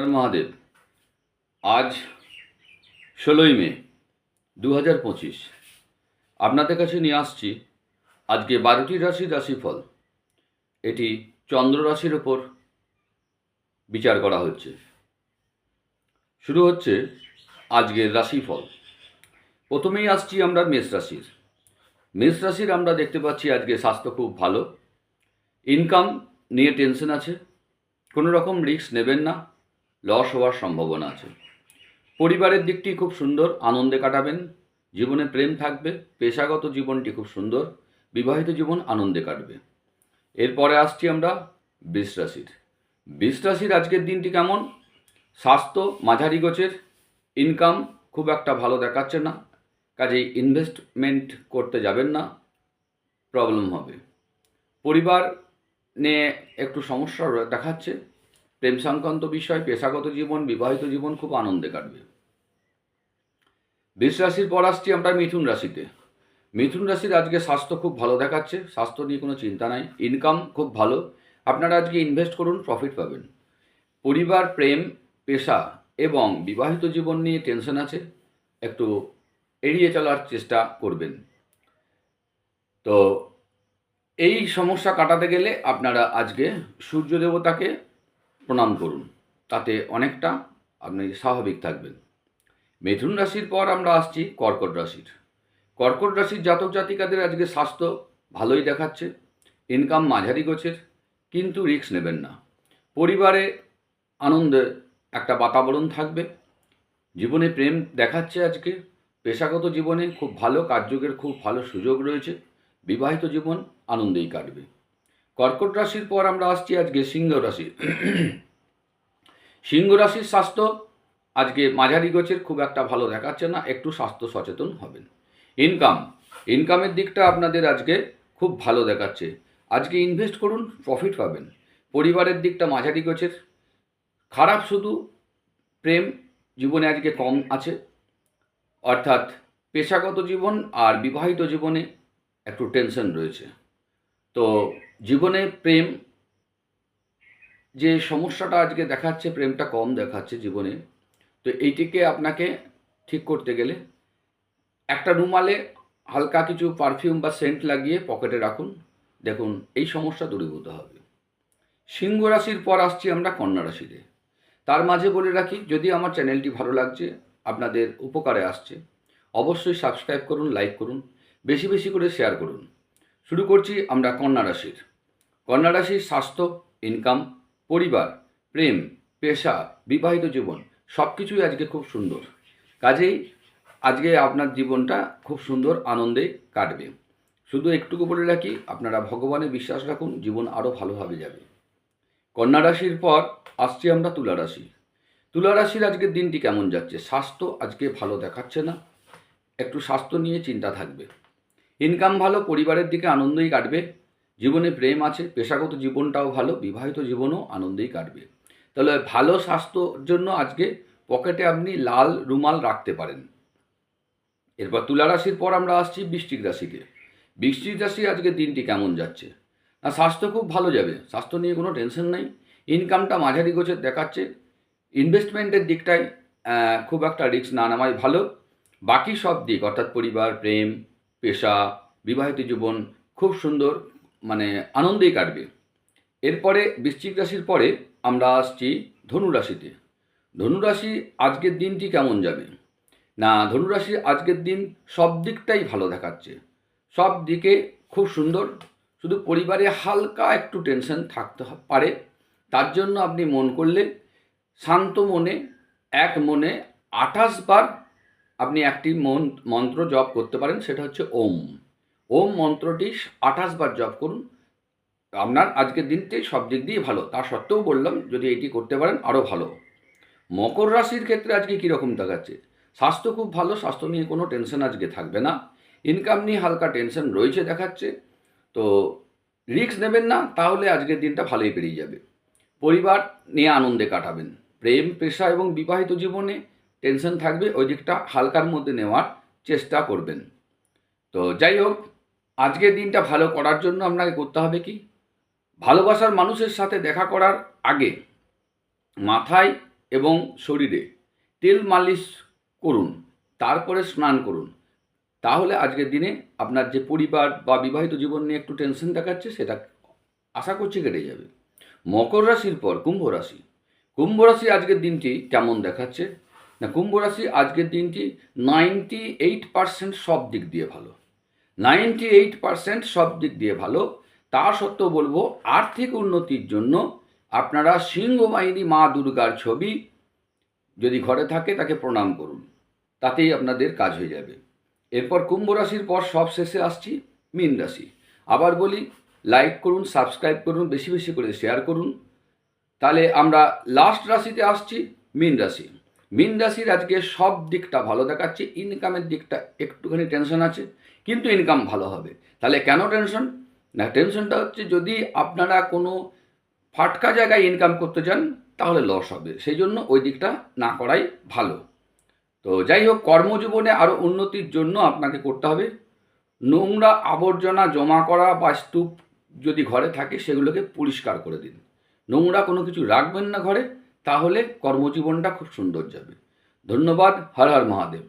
হর মহাদেব। আজ ষোলোই মে দু হাজার পঁচিশ। আপনাদের কাছে নিয়ে আসছি আজকে বারোটি রাশির রাশিফল। এটি চন্দ্র রাশির ওপর বিচার করা হচ্ছে। শুরু হচ্ছে আজকের রাশিফল। প্রথমেই আসছি আমরা মেষ রাশির। মেষ রাশির আমরা দেখতে পাচ্ছি আজকে স্বাস্থ্য খুব ভালো। ইনকাম নিয়ে টেনশন আছে। কোনো রকম রিস্ক নেবেন না। লস হওয়ার সম্ভাবনা আছে। পরিবারের দিকটি খুব সুন্দর, আনন্দে কাটাবেন, জীবনে প্রেম থাকবে, পেশাগত জীবনটি খুব সুন্দর, বিবাহিত জীবন আনন্দে কাটবে। এরপরে আসছি আমরা বৃষ রাশির। বৃষ রাশির আজকের দিনটি কেমন? স্বাস্থ্য, মাঝারি গোছের ইনকাম খুব একটা ভালো দেখাচ্ছে না, কাজেই ইনভেস্টমেন্ট করতে যাবেন না প্রবলেম হবে। পরিবার নিয়ে একটু সমস্যা দেখাচ্ছে প্রেম সংক্রান্ত বিষয়, পেশাগত জীবন, বিবাহিত জীবন খুব আনন্দে কাটবে। বৃষ রাশির পর আসছি আমরা মিথুন রাশিতে। মিথুন রাশির আজকে স্বাস্থ্য খুব ভালো দেখাচ্ছে, স্বাস্থ্য নিয়ে কোনো চিন্তা নাই ইনকাম খুব ভালো। আপনারা আজকে ইনভেস্ট করুন প্রফিট পাবেন। পরিবার, প্রেম, পেশা এবং বিবাহিত জীবন নিয়ে টেনশন আছে, একটু এড়িয়ে চলার চেষ্টা করবেন। তো এই সমস্যা কাটাতে গেলে আপনারা আজকে সূর্য দেবতাকে প্রণাম করুন। তাতে অনেকটা আপনি স্বাভাবিক থাকবেন। মিথুন রাশির পর আমরা আসছি কর্কট রাশির। কর্কট রাশির জাতক জাতিকাদের আজকে স্বাস্থ্য ভালোই দেখাচ্ছে ইনকাম মাঝারি গোছের, কিন্তু রিস্ক নেবেন না। পরিবারে আনন্দের একটা বাতাবরণ থাকবে। জীবনে প্রেম দেখাচ্ছে আজকে। পেশাগত জীবনে খুব ভালো, কার্যকের খুব ভালো সুযোগ রয়েছে। বিবাহিত জীবন আনন্দেই কাটবে। কর্কট রাশির পর আমরা আসছি আজকে সিংহ রাশি। সিংহ রাশির স্বাস্থ্য আজকে মাঝারি গোছের খুব একটা ভালো দেখাচ্ছে না, একটু স্বাস্থ্য সচেতন হবেন। ইনকাম, ইনকামের দিকটা আপনাদের আজকে খুব ভালো দেখাচ্ছে। আজকে ইনভেস্ট করুন, প্রফিট পাবেন। পরিবারের দিকটা মাঝারি গোছের, খারাপ শুধু প্রেম, জীবনে আজকে কম আছে। অর্থাৎ পেশাগত জীবন আর বিবাহিত জীবনে একটু টেনশন রয়েছে। তো জীবনে প্রেম, যে সমস্যাটা আজকে দেখাচ্ছে, প্রেমটা কম দেখাচ্ছে জীবনে, তো এইটিকে আপনাকে ঠিক করতে গেলে একটা রুমালে হালকা কিছু পারফিউম বা সেন্ট লাগিয়ে পকেটে রাখুন। দেখুন, এই সমস্যা দূরীভূত হবে। সিংহ রাশির পর আসছি আমরা কন্যা রাশিতে। তার মাঝে বলে রাখি, যদি আমার চ্যানেলটি ভালো লাগছে, আপনাদের উপকারে আসছে, অবশ্যই সাবস্ক্রাইব করুন লাইক করুন, বেশি বেশি করে শেয়ার করুন। শুরু করছি আমরা কন্যা রাশির। কন্যা রাশির স্বাস্থ্য ইনকাম পরিবার, প্রেম, পেশা, বিবাহিত জীবন সব কিছুই আজকে খুব সুন্দর। কাজেই আজকে আপনার জীবনটা খুব সুন্দর আনন্দে কাটবে। শুধু একটুকু বলে রাখি, আপনারা ভগবানে বিশ্বাস রাখুন, জীবন আরও ভালোভাবে যাবে। কন্যা রাশির পর আসছি আমরা তুলা রাশি তুলা রাশির আজকের দিনটি কেমন যাচ্ছে? স্বাস্থ্য আজকে ভালো দেখাচ্ছে না। একটু স্বাস্থ্য নিয়ে চিন্তা থাকবে। ইনকাম ভালো, পরিবারের দিকে আনন্দই কাটবে। জীবনে প্রেম আছে, পেশাগত জীবনটাও ভালো, বিবাহিত জীবনও আনন্দেই কাটবে। তাহলে ভালো স্বাস্থ্যর জন্য আজকে পকেটে আপনি লাল রুমাল রাখতে পারেন। এরপর তুলা রাশির পর আমরা আসছি বৃষ্টিক রাশিকে। বৃষ্টিক রাশি আজকের দিনটি কেমন যাচ্ছে? না, স্বাস্থ্য খুব ভালো যাবে, স্বাস্থ্য নিয়ে কোনো টেনশন নাই। ইনকামটা মাঝারি গোছের দেখাচ্ছে। ইনভেস্টমেন্টের দিকটায় খুব একটা রিস্ক না নামাই ভালো। বাকি সব দিক, অর্থাৎ পরিবার, প্রেম, পেশা, বিবাহিত জীবন, খুব সুন্দর। মানে আনন্দেই কাটবে। এরপরে বৃশ্চিক রাশির পরে আমরা আসছি ধনুরাশিতে। ধনুরাশি আজকের দিনটি কেমন যাবে? না, ধনুরাশি আজকের দিন সব দিকটাই ভালো দেখাচ্ছে। সব দিকে খুব সুন্দর। শুধু পরিবারে হালকা একটু টেনশন থাকতে পারে। তার জন্য আপনি মন করলে শান্ত মনে, এক মনে আঠাশ বার আপনি একটি মন মন্ত্র জপ করতে পারেন, সেটা হচ্ছে ওম। ওম মন্ত্রটি আঠাশ বার জপ করুন। আপনার আজকের দিনটি সব দিক দিয়ে ভালো। তা সত্ত্বেও বললাম, যদি এটি করতে পারেন, আরও ভালো। মকর রাশির ক্ষেত্রে আজকে কীরকম দেখাচ্ছে? স্বাস্থ্য খুব ভালো, স্বাস্থ্য নিয়ে কোনো টেনশন আজকে থাকবে না। ইনকাম নিয়ে হালকা টেনশন রয়েছে দেখাচ্ছে। তো রিস্ক নেবেন না, তাহলে আজকের দিনটা ভালোই পেরিয়ে যাবে। পরিবার নিয়ে আনন্দে কাটাবেন। প্রেম, পেশা এবং বিবাহিত জীবনে টেনশন থাকবে, ওই দিকটা হালকার মধ্যে নেওয়ার চেষ্টা করবেন। তো যাই হোক আজকের দিনটা ভালো করার জন্য আপনাকে করতে হবে কি? ভালোবাসার মানুষের সাথে দেখা করার আগে মাথায় এবং শরীরে তেল মালিশ করুন, তারপরে স্নান করুন। তাহলে আজকের দিনে আপনার যে পরিবার বা বিবাহিত জীবন নিয়ে একটু টেনশন দেখাচ্ছে, সেটা আশা করছি কেটে যাবে। মকর রাশির পর কুম্ভ রাশি। কুম্ভ রাশি আজকের দিনটি কেমন দেখাচ্ছে? না, কুম্ভ রাশি আজকের দিনটি নাইনটি এইট পার্সেন্ট সব দিক দিয়ে ভালো। নাইনটি এইট পার্সেন্ট সব দিক দিয়ে ভালো। তা সত্ত্বেও বলব, আর্থিক উন্নতির জন্য আপনারা সিংহবাহিনী মা দুর্গার ছবি যদি ঘরে থাকে তাকে প্রণাম করুন। তাতেই আপনাদের কাজ হয়ে যাবে। এরপর কুম্ভ রাশির পর সব শেষে আসছি, মীন রাশি। আবার বলি লাইক করুন সাবস্ক্রাইব করুন, বেশি বেশি করে শেয়ার করুন। তাহলে আমরা লাস্ট রাশিতে আসছি, মীন রাশি। মীন রাশির আজকে সব দিকটা ভালো দেখাচ্ছে ইনকামের দিকটা একটুখানি টেনশন আছে। কিন্তু ইনকাম ভালো হবে। তাহলে কেন টেনশন না টেনশনটা হচ্ছে যদি আপনারা কোনো ফাটকা জায়গায় ইনকাম করতে চান, তাহলে লস হবে। সেই জন্য ওই দিকটা না করাই ভালো। তো যাই হোক, কর্মজীবনে আরও উন্নতির জন্য আপনাকে করতে হবে। নোংরা আবর্জনা জমা করা বা স্তূপ যদি ঘরে থাকে, সেগুলোকে পরিষ্কার করে দিন। নোংরা কোনো কিছু রাখবেন না ঘরে, তাহলে কর্মজীবনটা খুব সুন্দর যাবে। ধন্যবাদ, হর হর মহাদেব।